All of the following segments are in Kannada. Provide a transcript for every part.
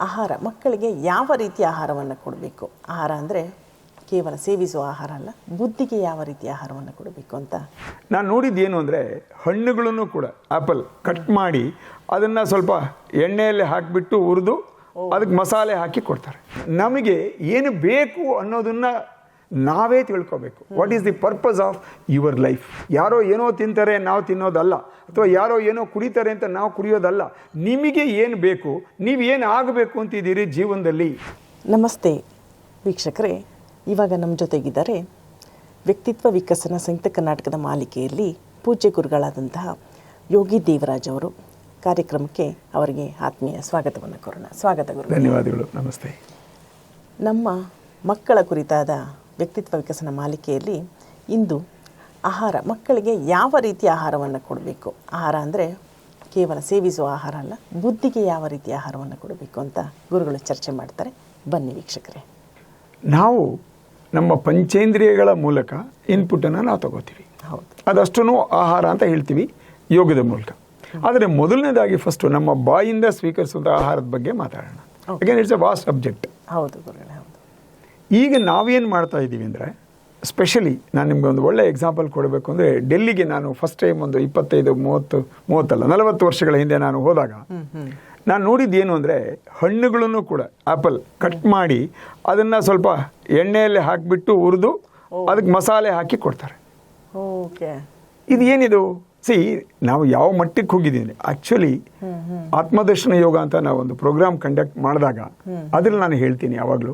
ಆಹಾರ ಮಕ್ಕಳಿಗೆ ಯಾವ ರೀತಿಯ ಆಹಾರವನ್ನು ಕೊಡಬೇಕು? ಆಹಾರ ಅಂದರೆ ಕೇವಲ ಸೇವಿಸುವ ಆಹಾರ ಅಲ್ಲ ಬುದ್ಧಿಗೆ ಯಾವ ರೀತಿಯ ಆಹಾರವನ್ನು ಕೊಡಬೇಕು ಅಂತ? ನಾನು ನೋಡಿದ್ದು ಏನು ಅಂದರೆ ಹಣ್ಣುಗಳನ್ನು ಕೂಡ ಆ್ಯಪಲ್ ಕಟ್ ಮಾಡಿ ಅದನ್ನು ಸ್ವಲ್ಪ ಎಣ್ಣೆಯಲ್ಲಿ ಹಾಕಿಬಿಟ್ಟು ಹುರಿದು ಅದಕ್ಕೆ ಮಸಾಲೆ ಹಾಕಿ ಕೊಡ್ತಾರೆ. ನಮಗೆ ಏನು ಬೇಕು ಅನ್ನೋದನ್ನು ನಾವೇ ತಿಳ್ಕೊಬೇಕು. What is the purpose of your life ಯಾರೋ ಏನೋ ತಿಂತಾರೆ ನಾವು ತಿನ್ನೋದಲ್ಲ. ಅಥವಾ ಯಾರೋ ಏನೋ ಕುಡಿತಾರೆ ಅಂತ ನಾವು ಕುಡಿಯೋದಲ್ಲ. ನಿಮಗೆ ಏನು ಬೇಕು ನೀವು ಏನು ಆಗಬೇಕು ಅಂತಿದ್ದೀರಿ ಜೀವನದಲ್ಲಿ? ನಮಸ್ತೆ ವೀಕ್ಷಕರೇ ಇವಾಗ ನಮ್ಮ ಜೊತೆಗಿದ್ದಾರೆ ವ್ಯಕ್ತಿತ್ವ ವಿಕಸನ ಸಂಯುಕ್ತ ಕರ್ನಾಟಕದ ಮಾಲಿಕೆಯಲ್ಲಿ ಪೂಜ್ಯ ಗುರುಗಳಾದಂತಹ ಯೋಗಿ ದೇವರಾಜ್ ಅವರು ಕಾರ್ಯಕ್ರಮಕ್ಕೆ ಅವರಿಗೆ ಆತ್ಮೀಯ ಸ್ವಾಗತವನ್ನು ಕೋರೋಣ. ಸ್ವಾಗತ ಗುರು ಧನ್ಯವಾದಗಳು. ನಮಸ್ತೆ. ನಮ್ಮ ಮಕ್ಕಳ ಕುರಿತಾದ ವ್ಯಕ್ತಿತ್ವ ವಿಕಸನ ಮಾಲಿಕೆಯಲ್ಲಿ ಇಂದು ಆಹಾರ ಮಕ್ಕಳಿಗೆ ಯಾವ ರೀತಿಯ ಆಹಾರವನ್ನು ಕೊಡಬೇಕು? ಆಹಾರ ಅಂದರೆ ಕೇವಲ ಸೇವಿಸುವ ಆಹಾರ ಅಲ್ಲ ಬುದ್ಧಿಗೆ ಯಾವ ರೀತಿಯ ಆಹಾರವನ್ನು ಕೊಡಬೇಕು ಅಂತ ಗುರುಗಳು ಚರ್ಚೆ ಮಾಡ್ತಾರೆ. ಬನ್ನಿ ವೀಕ್ಷಕರೇ. ನಾವು ನಮ್ಮ ಪಂಚೇಂದ್ರಿಯಗಳ ಮೂಲಕ ಇನ್ಪುಟನ್ನು ನಾವು ತಗೋತೀವಿ. ಹೌದು. ಅದಷ್ಟೂ ಆಹಾರ ಅಂತ ಹೇಳ್ತೀವಿ ಯೋಗದ ಮೂಲಕ. ಆದರೆ ಮೊದಲನೇದಾಗಿ ಫಸ್ಟು ನಮ್ಮ ಬಾಯಿಂದ ಸ್ವೀಕರಿಸುವಂಥ ಆಹಾರದ ಬಗ್ಗೆ ಮಾತಾಡೋಣ. Again it's a vast subject ಹೌದು ಗುರುಗಳೇ. ಹೌದು ಈಗ ನಾವೇನು ಮಾಡ್ತಾ ಇದ್ದೀವಿ ಅಂದರೆ ಸ್ಪೆಷಲಿ ನಾನು ನಿಮಗೆ ಒಂದು ಒಳ್ಳೆ ಎಕ್ಸಾಂಪಲ್ ಕೊಡಬೇಕು ಅಂದರೆ ಡೆಲ್ಲಿಗೆ ನಾನು ಫಸ್ಟ್ ಟೈಮ್ ಒಂದು ಇಪ್ಪತ್ತೈದು ಮೂವತ್ತು ಮೂವತ್ತಲ್ಲ ನಲವತ್ತು ವರ್ಷಗಳ ಹಿಂದೆ ನಾನು ಹೋದಾಗ ನಾನು ನೋಡಿದ್ದು ಏನು ಅಂದರೆ ಹಣ್ಣುಗಳನ್ನು ಕೂಡ ಆ್ಯಪಲ್ ಕಟ್ ಮಾಡಿ ಅದನ್ನು ಸ್ವಲ್ಪ ಎಣ್ಣೆಯಲ್ಲಿ ಹಾಕಿಬಿಟ್ಟು ಹುರಿದು ಅದಕ್ಕೆ ಮಸಾಲೆ ಹಾಕಿ ಕೊಡ್ತಾರೆ. ಓಕೆ. ಇದು ಏನಿದು? ಸಿ ನಾವು ಯಾವ ಮಟ್ಟಕ್ಕೆ ಹೋಗಿದ್ದೀನಿ ಆ್ಯಕ್ಚುಲಿ ಆತ್ಮದರ್ಶನ ಯೋಗ ಅಂತ ನಾವು ಒಂದು ಪ್ರೋಗ್ರಾಮ್ ಕಂಡಕ್ಟ್ ಮಾಡಿದಾಗ ಅದ್ರಲ್ಲಿ ನಾನು ಹೇಳ್ತೀನಿ ಯಾವಾಗಲೂ.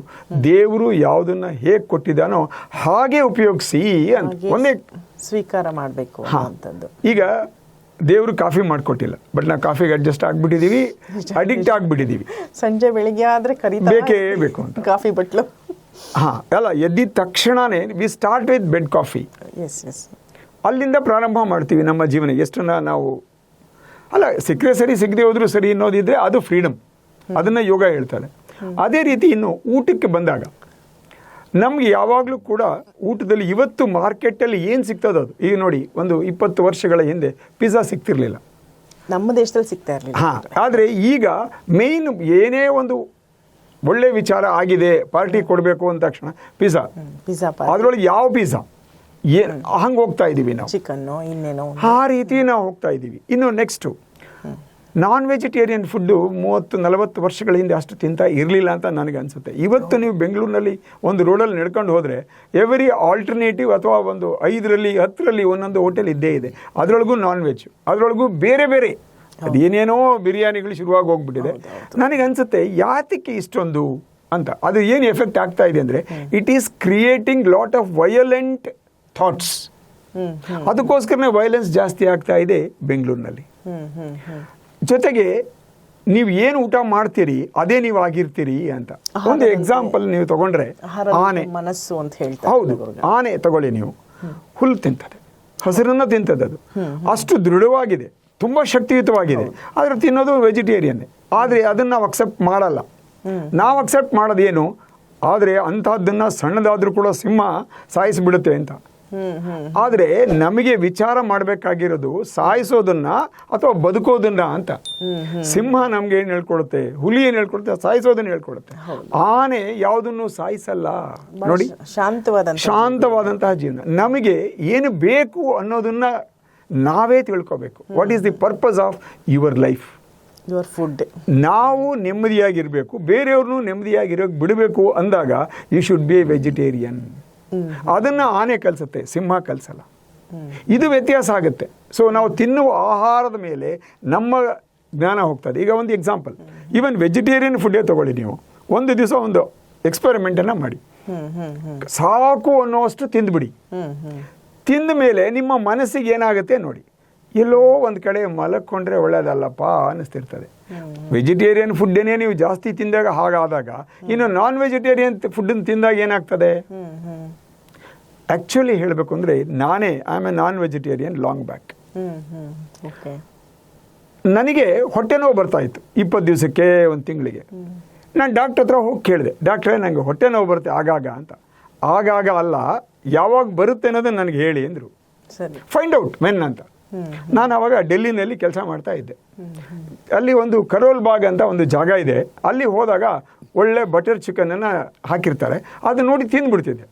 ದೇವರು ಯಾವುದನ್ನ ಹೇಗೆ ಕೊಟ್ಟಿದ್ದಾನೋ ಹಾಗೆ ಉಪಯೋಗಿಸಿ ಅಂತ ಒಂದೇ ಸ್ವೀಕಾರ ಮಾಡಬೇಕು ಅಂತಂದು ಈಗ ದೇವರು ಕಾಫಿ ಮಾಡಿಕೊಟ್ಟಿಲ್ಲ. ಬಟ್ ನಾವು ಕಾಫಿಗೆ ಅಡ್ಜಸ್ಟ್ ಆಗಿಬಿಟ್ಟಿದ್ದೀವಿ ಅಡಿಕ್ಟ್ ಆಗಿಬಿಟ್ಟಿದ್ದೀವಿ ಸಂಜೆ ಬೆಳಿಗ್ಗೆ ಆದರೆ ಕರಿ ಬೇಕೇ ಬೇಕು ಅಂತ. ಕಾಫಿ ಬಟ್ಲು. ಹಾಂ ಅಲ್ಲ ಎದ್ದಿದ ತಕ್ಷಣನೇ we start with bed coffee yes yes ಅಲ್ಲಿಂದ ಪ್ರಾರಂಭ ಮಾಡ್ತೀವಿ ನಮ್ಮ ಜೀವನ. ಎಷ್ಟನ್ನ ನಾವು ಅಲ್ಲ ಸಿಕ್ಕರೆ ಸರಿ ಸಿಗದೆ ಹೋದರೂ ಸರಿ ಅನ್ನೋದಿದ್ರೆ ಅದು ಫ್ರೀಡಮ್ ಅದನ್ನ ಯೋಗ ಹೇಳ್ತಾರೆ. ಅದೇ ರೀತಿ ಇನ್ನು ಊಟಕ್ಕೆ ಬಂದಾಗ ನಮ್ಗೆ ಯಾವಾಗಲೂ ಕೂಡ ಊಟದಲ್ಲಿ ಇವತ್ತು ಮಾರ್ಕೆಟಲ್ಲಿ ಏನು ಸಿಗ್ತದೋ ಅದು. ಈಗ ನೋಡಿ ಒಂದು ಇಪ್ಪತ್ತು ವರ್ಷಗಳ ಹಿಂದೆ ಪಿಜ್ಜಾ ಸಿಗ್ತಿರ್ಲಿಲ್ಲ. ನಮ್ಮ ದೇಶದಲ್ಲಿ ಸಿಗ್ತಾ ಇರಲಿಲ್ಲ. ಹಾಂ ಆದರೆ ಈಗ ಮೇಯ್ನ್ ಏನೇ ಒಂದು ಒಳ್ಳೆ ವಿಚಾರ ಆಗಿದೆ ಪಾರ್ಟಿ ಕೊಡಬೇಕು ಅಂದ ತಕ್ಷಣ ಪಿಜ್ಜಾ. ಪಿಜ್ಜಾ ಅದರೊಳಗೆ ಯಾವ ಪಿಜ್ಜಾ? ಏನು ಹಂಗೆ ಹೋಗ್ತಾ ಇದ್ದೀವಿ ನಾವು. ಚಿಕನ್ನು ಇನ್ನೇನೋ ಆ ರೀತಿ ನಾವು ಹೋಗ್ತಾ ಇದ್ದೀವಿ ಇನ್ನು ನೆಕ್ಸ್ಟು ನಾನ್ ವೆಜಿಟೇರಿಯನ್ ಫುಡ್ಡು ಮೂವತ್ತು ನಲವತ್ತು ವರ್ಷಗಳ ಹಿಂದೆ ಅಷ್ಟು ತಿಂತಾ ಇರಲಿಲ್ಲ ಅಂತ ನನಗೆ ಅನಿಸುತ್ತೆ. ಇವತ್ತು ನೀವು ಬೆಂಗಳೂರಿನಲ್ಲಿ ಒಂದು ರೋಡಲ್ಲಿ ನಡ್ಕೊಂಡು ಹೋದರೆ ಎವ್ರಿ ಆಲ್ಟರ್ನೇಟಿವ್ ಅಥವಾ ಒಂದು ಐದರಲ್ಲಿ ಹತ್ತರಲ್ಲಿ ಒಂದೊಂದು ಹೋಟೆಲ್ ಇದ್ದೇ ಇದೆ. ಅದರೊಳಗೂ ನಾನ್ ವೆಜ್ ಅದರೊಳಗೂ ಬೇರೆ ಬೇರೆ. ಅದೇನೇನೋ ಬಿರಿಯಾನಿಗಳು ಶುರುವಾಗಿ ಹೋಗ್ಬಿಟ್ಟಿದೆ. ನನಗೆ ಅನಿಸುತ್ತೆ ಯಾತಕ್ಕೆ ಇಷ್ಟೊಂದು ಅಂತ. ಅದು ಏನು ಎಫೆಕ್ಟ್ ಆಗ್ತಾ ಇದೆ ಅಂದರೆ it is creating lot of violent thoughts ಅದಕ್ಕೋಸ್ಕರನೇ ವೈಲೆನ್ಸ್ ಜಾಸ್ತಿ ಆಗ್ತಾ ಇದೆ ಬೆಂಗಳೂರಿನಲ್ಲಿ. ಜೊತೆಗೆ ನೀವು ಏನು ಊಟ ಮಾಡ್ತೀರಿ ಅದೇ ನೀವು ಆಗಿರ್ತೀರಿ ಅಂತ. ಒಂದು ಎಕ್ಸಾಂಪಲ್ ನೀವು ತಗೊಂಡ್ರೆ ಆನೆ. ಮನಸ್ಸು ಅಂತ ಹೇಳ್ತಾರೆ ಹೌದು ಆನೆ ತಗೊಳ್ಳಿ ನೀವು. ಹುಲ್ಲು ತಿಂತದೆ ಹಸಿರನ್ನ ತಿಂತದೆ ಅದು. ಅಷ್ಟು ದೃಢವಾಗಿದೆ ತುಂಬ ಶಕ್ತಿಯುತವಾಗಿದೆ. ಆದರೆ ತಿನ್ನೋದು ವೆಜಿಟೇರಿಯನ್ ಆದರೆ ಅದನ್ನು ನಾವು ಅಕ್ಸೆಪ್ಟ್ ಮಾಡಲ್ಲ. ನಾವು ಅಕ್ಸೆಪ್ಟ್ ಮಾಡೋದೇನು ಆದರೆ ಅಂಥದ್ದನ್ನು ಸಣ್ಣದಾದರೂ ಕೂಡ ಸಿಂಹ ಸಾಯಿಸಿಬಿಡುತ್ತೆ ಅಂತ. ಆದರೆ ನಮಗೆ ವಿಚಾರ ಮಾಡಬೇಕಾಗಿರೋದು ಸಾಯಿಸೋದನ್ನ ಅಥವಾ ಬದುಕೋದನ್ನ ಅಂತ. ಸಿಂಹ ನಮ್ಗೆ ಏನು ಹೇಳ್ಕೊಡುತ್ತೆ? ಹುಲಿ ಏನು ಹೇಳ್ಕೊಡುತ್ತೆ? ಸಾಯಿಸೋದನ್ನ ಹೇಳ್ಕೊಡುತ್ತೆ. ಆನೆ ಯಾವುದನ್ನು ಸಾಯಿಸಲ್ಲ? ನೋಡಿ. ಶಾಂತವಾದ ಶಾಂತವಾದಂತಹ ಜೀವನ. ನಮಗೆ ಏನು ಬೇಕು ಅನ್ನೋದನ್ನ ನಾವೇ ತಿಳ್ಕೋಬೇಕು. What is the purpose of your life your food ನಾವು ನೆಮ್ಮದಿಯಾಗಿರಬೇಕು. ಬೇರೆಯವ್ರನ್ನೂ ನೆಮ್ಮದಿಯಾಗಿರೋಕೆ ಬಿಡಬೇಕು ಅಂದಾಗ you should be a vegetarian ಅದನ್ನ ಆನೆ ಕಲಿಸುತ್ತೆ ಸಿಂಹ ಕಲಿಸಲ್ಲ. ಇದು ವ್ಯತ್ಯಾಸ ಆಗುತ್ತೆ. ಸೊ ನಾವು ತಿನ್ನುವ ಆಹಾರದ ಮೇಲೆ ನಮ್ಮ ಜ್ಞಾನ ಹೋಗ್ತದೆ. ಈಗ ಒಂದು ಎಕ್ಸಾಂಪಲ್ ಈವನ್ ವೆಜಿಟೇರಿಯನ್ ಫುಡ್ಡೇ ತಗೊಳ್ಳಿ ನೀವು. ಒಂದು ದಿವಸ ಒಂದು ಎಕ್ಸ್ಪೆರಿಮೆಂಟನ್ನು ಮಾಡಿ. ಸಾಕು ಅನ್ನೋಷ್ಟು ತಿಂದ್ಬಿಡಿ. ತಿಂದ ಮೇಲೆ ನಿಮ್ಮ ಮನಸ್ಸಿಗೆ ಏನಾಗುತ್ತೆ ನೋಡಿ. ಎಲ್ಲೋ ಒಂದು ಕಡೆ ಮಲಕ್ಕೊಂಡ್ರೆ ಒಳ್ಳೇದಲ್ಲಪ್ಪ ಅನ್ನಿಸ್ತಿರ್ತದೆ. ವೆಜಿಟೇರಿಯನ್ ಫುಡ್ಡನ್ನೇ ನೀವು ಜಾಸ್ತಿ ತಿಂದಾಗ ಹಾಗಾದಾಗ ಇನ್ನು ನಾನ್ ವೆಜಿಟೇರಿಯನ್ ಫುಡ್ಡನ್ನು ತಿಂದಾಗ ಏನಾಗ್ತದೆ? ಆ್ಯಕ್ಚುಲಿ ಹೇಳಬೇಕು ಅಂದರೆ ನಾನೇ I am a non vegetarian long back ನನಗೆ ಹೊಟ್ಟೆ ನೋವು ಬರ್ತಾ ಇತ್ತು ಇಪ್ಪತ್ತು ದಿವಸಕ್ಕೆ ಒಂದು ತಿಂಗಳಿಗೆ. ನಾನು ಡಾಕ್ಟರ್ ಹತ್ರ ಹೋಗಿ ಕೇಳಿದೆ ಡಾಕ್ಟ್ರೇ ನನಗೆ ಹೊಟ್ಟೆ ನೋವು ಬರುತ್ತೆ ಆಗಾಗ ಅಂತ. ಆಗಾಗ ಅಲ್ಲ ಯಾವಾಗ ಬರುತ್ತೆ ಅನ್ನೋದನ್ನ ನನಗೆ ಹೇಳಿ ಅಂದರು. ಸರಿ. ಫೈಂಡ್ ಔಟ್ ಮೆನ್ ಅಂತ. ನಾನು ಅವಾಗ ಡೆಲ್ಲಿನಲ್ಲಿ ಕೆಲಸ ಮಾಡ್ತಾ ಇದ್ದೆ. ಅಲ್ಲಿ ಒಂದು ಕರೋಲ್ ಬಾಗ್ ಅಂತ ಒಂದು ಜಾಗ ಇದೆ. ಅಲ್ಲಿ ಹೋದಾಗ ಒಳ್ಳೆ ಬಟರ್ ಚಿಕನನ್ನು ಹಾಕಿರ್ತಾರೆ. ಅದು ನೋಡಿ ತಿಂದ್ಬಿಡ್ತಿದ್ದೆ.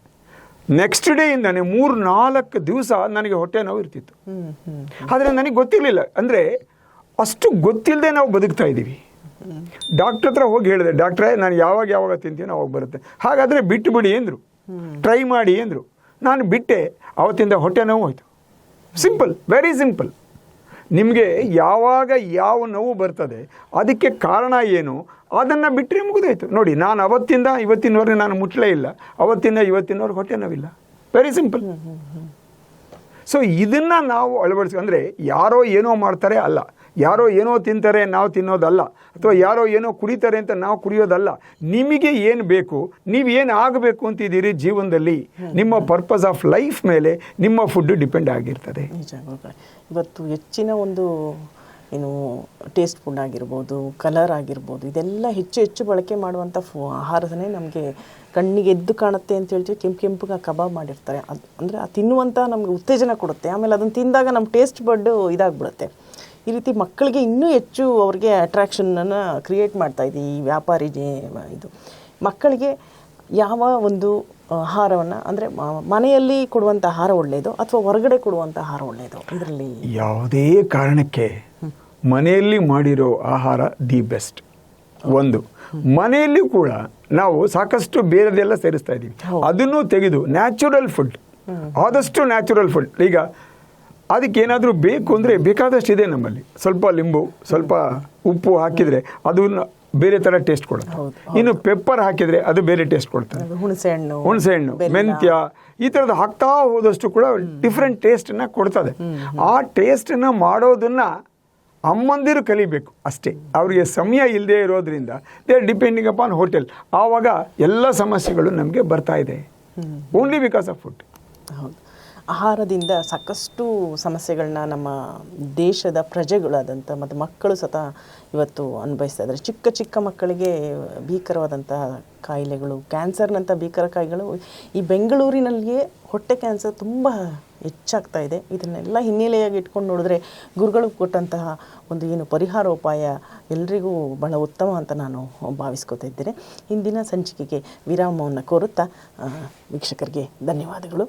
ನೆಕ್ಸ್ಟ್ ಡೇಯಿಂದನೇ ಮೂರು ನಾಲ್ಕು ದಿವಸ ನನಗೆ ಹೊಟ್ಟೆ ನೋವು ಇರ್ತಿತ್ತು. ಆದರೆ ನನಗೆ ಗೊತ್ತಿರಲಿಲ್ಲ. ಅಂದರೆ ಅಷ್ಟು ಗೊತ್ತಿಲ್ಲದೆ ನಾವು ಬದುಕ್ತಾ ಇದ್ದೀವಿ. ಡಾಕ್ಟ್ರ್ ಹತ್ರ ಹೋಗಿ ಹೇಳಿದೆ ಡಾಕ್ಟ್ರೇ ನಾನು ಯಾವಾಗ ಯಾವಾಗ ತಿಂತೀನೋ ಅವಾಗ ಬರುತ್ತೆ. ಹಾಗಾದರೆ ಬಿಟ್ಟು ಬಿಡಿ ಅಂದರು ಟ್ರೈ ಮಾಡಿ ಅಂದರು ನಾನು ಬಿಟ್ಟೆ. ಅವತ್ತಿಂದ ಹೊಟ್ಟೆ ನೋವು ಹೋಯ್ತು. ಸಿಂಪಲ್ ವೆರಿ ಸಿಂಪಲ್ ನಿಮಗೆ ಯಾವಾಗ ಯಾವ ನೋವು ಬರ್ತದೆ ಅದಕ್ಕೆ ಕಾರಣ ಏನು ಅದನ್ನು ಬಿಟ್ಟರೆ ಮುಗಿದೋಯ್ತು. ನೋಡಿ ನಾನು ಅವತ್ತಿಂದ ಇವತ್ತಿನವರೆಗೆ ನಾನು ಮುಟ್ಲೇ ಇಲ್ಲ. ಅವತ್ತಿಂದ ಇವತ್ತಿನವರೆಗೆ ಹೊಟ್ಟೆ ನೋವಿಲ್ಲ. ವೆರಿ ಸಿಂಪಲ್ ಸೊ ಇದನ್ನು ನಾವು ಅಳವಡಿಸ್ ಅಂದರೆ ಯಾರೋ ಏನೋ ಮಾಡ್ತಾರೆ ಅಲ್ಲ. ಯಾರೋ ಏನೋ ತಿಂತಾರೆ, ನಾವು ತಿನ್ನೋದಲ್ಲ. ಅಥವಾ ಯಾರೋ ಏನೋ ಕುಡಿತಾರೆ ಅಂತ ನಾವು ಕುಡಿಯೋದಲ್ಲ. ನಿಮಗೆ ಏನು ಬೇಕು, ನೀವು ಏನು ಆಗಬೇಕು ಅಂತಿದ್ದೀರಿ ಜೀವನದಲ್ಲಿ, ನಿಮ್ಮ ಪರ್ಪಸ್ ಆಫ್ ಲೈಫ್ ಮೇಲೆ ನಿಮ್ಮ ಫುಡ್ ಡಿಪೆಂಡ್ ಆಗಿರ್ತದೆ. ಇವತ್ತು ಹೆಚ್ಚಿನ ಒಂದು, ಏನು ಟೇಸ್ಟ್ ಫುಡ್ ಆಗಿರ್ಬೋದು ಕಲರ್ ಆಗಿರ್ಬೋದು, ಇದೆಲ್ಲ ಹೆಚ್ಚು ಹೆಚ್ಚು ಬಳಕೆ ಮಾಡುವಂಥ ಫು, ಆಹಾರನೇ ನಮಗೆ ಕಣ್ಣಿಗೆ ಎದ್ದು ಕಾಣುತ್ತೆ ಅಂತ ಹೇಳ್ತೀವಿ. ಕೆಂಪು ಕೆಂಪುಗೆ ಕಬಾಬ್ ಮಾಡಿರ್ತಾರೆ. ಅದು ಅಂದರೆ ಆ ತಿನ್ನುವಂಥ ನಮಗೆ ಉತ್ತೇಜನ ಕೊಡುತ್ತೆ. ಆಮೇಲೆ ಅದನ್ನು ತಿಂದಾಗ ನಮ್ಮ ಟೇಸ್ಟ್ ಬಡ್ಡು ಇದಾಗ್ಬಿಡುತ್ತೆ. ಈ ರೀತಿ ಮಕ್ಕಳಿಗೆ ಇನ್ನೂ ಹೆಚ್ಚು ಅವ್ರಿಗೆ ಅಟ್ರಾಕ್ಷನನ್ನು ಕ್ರಿಯೇಟ್ ಮಾಡ್ತಾ ಇದೆ ಈ ವ್ಯಾಪಾರಿ ಇದು. ಮಕ್ಕಳಿಗೆ ಯಾವ ಒಂದು ಆಹಾರವನ್ನು ಅಂದರೆ ಮನೆಯಲ್ಲಿ ಕೊಡುವಂಥ ಆಹಾರ ಒಳ್ಳೆಯದು ಅಥವಾ ಹೊರಗಡೆ ಕೊಡುವಂಥ ಆಹಾರ ಒಳ್ಳೆಯದು ಇದರಲ್ಲಿ? ಯಾವುದೇ ಕಾರಣಕ್ಕೆ ಮನೆಯಲ್ಲಿ ಮಾಡಿರೋ ಆಹಾರ ದಿ ಬೆಸ್ಟ್. ಒಂದು. ಮನೆಯಲ್ಲಿ ಕೂಡ ನಾವು ಸಾಕಷ್ಟು ಬೇರೆದೆಲ್ಲ ಸೇರಿಸ್ತಾ ಇದ್ದೀವಿ. ಅದನ್ನು ತೆಗೆದು ನ್ಯಾಚುರಲ್ ಫುಡ್ ಆದಷ್ಟು ನ್ಯಾಚುರಲ್ ಫುಡ್ ಈಗ ಅದಕ್ಕೆ ಏನಾದರೂ ಬೇಕು ಅಂದರೆ ಬೇಕಾದಷ್ಟು ಇದೆ ನಮ್ಮಲ್ಲಿ. ಸ್ವಲ್ಪ ಲಿಂಬು ಸ್ವಲ್ಪ ಉಪ್ಪು ಹಾಕಿದರೆ ಅದು ಬೇರೆ ಥರ ಟೇಸ್ಟ್ ಕೊಡುತ್ತೆ. ಇನ್ನು ಪೆಪ್ಪರ್ ಹಾಕಿದರೆ ಅದು ಬೇರೆ ಟೇಸ್ಟ್ ಕೊಡ್ತದೆ ಹುಣಸೆಹಣ್ಣು ಹುಣಸೆಹಣ್ಣು. ಮೆಂತ್ಯ ಈ ಥರದ್ದು ಹಾಕ್ತಾ ಹೋದಷ್ಟು ಕೂಡ ಡಿಫ್ರೆಂಟ್ ಟೇಸ್ಟನ್ನು ಕೊಡ್ತದೆ. ಆ ಟೇಸ್ಟನ್ನು ಮಾಡೋದನ್ನು ಅಮ್ಮಂದಿರು ಕಲಿಬೇಕು ಅಷ್ಟೇ. ಅವರಿಗೆ ಸಮಯ ಇಲ್ಲದೆ ಇರೋದ್ರಿಂದ they are depending upon hotel ಆವಾಗ ಎಲ್ಲ ಸಮಸ್ಯೆಗಳು ನಮಗೆ ಬರ್ತಾ ಇದೆ. ಓನ್ಲಿ ಬಿಕಾಸ್ ಆಫ್ ಫುಡ್ ಹೌದು. ಆಹಾರದಿಂದ ಸಾಕಷ್ಟು ಸಮಸ್ಯೆಗಳನ್ನ ನಮ್ಮ ದೇಶದ ಪ್ರಜೆಗಳಾದಂಥ ಮತ್ತು ಮಕ್ಕಳು ಸತ ಇವತ್ತು ಅನುಭವಿಸ್ತಾ ಇದ್ದಾರೆ. ಚಿಕ್ಕ ಚಿಕ್ಕ ಮಕ್ಕಳಿಗೆ ಭೀಕರವಾದಂಥ ಕಾಯಿಲೆಗಳು, ಕ್ಯಾನ್ಸರ್ನಂಥ ಭೀಕರ ಕಾಯಿಲೆಗಳು ಈ ಬೆಂಗಳೂರಿನಲ್ಲಿಯೇ ಹೊಟ್ಟೆ ಕ್ಯಾನ್ಸರ್ ತುಂಬ ಹೆಚ್ಚಾಗ್ತಾ ಇದೆ. ಇದನ್ನೆಲ್ಲ ಹಿನ್ನೆಲೆಯಾಗಿ ಇಟ್ಕೊಂಡು ನೋಡಿದ್ರೆ ಗುರುಗಳು ಕೊಟ್ಟಂತಹ ಒಂದು ಏನು ಪರಿಹಾರೋಪಾಯ ಎಲ್ರಿಗೂ ಬಹಳ ಉತ್ತಮ ಅಂತ ನಾನು ಭಾವಿಸ್ಕೋತಾ ಇದ್ದೇನೆ. ಇಂದಿನ ಸಂಚಿಕೆಗೆ ವಿರಾಮವನ್ನು ಕೋರುತ್ತಾ ವೀಕ್ಷಕರಿಗೆ ಧನ್ಯವಾದಗಳು.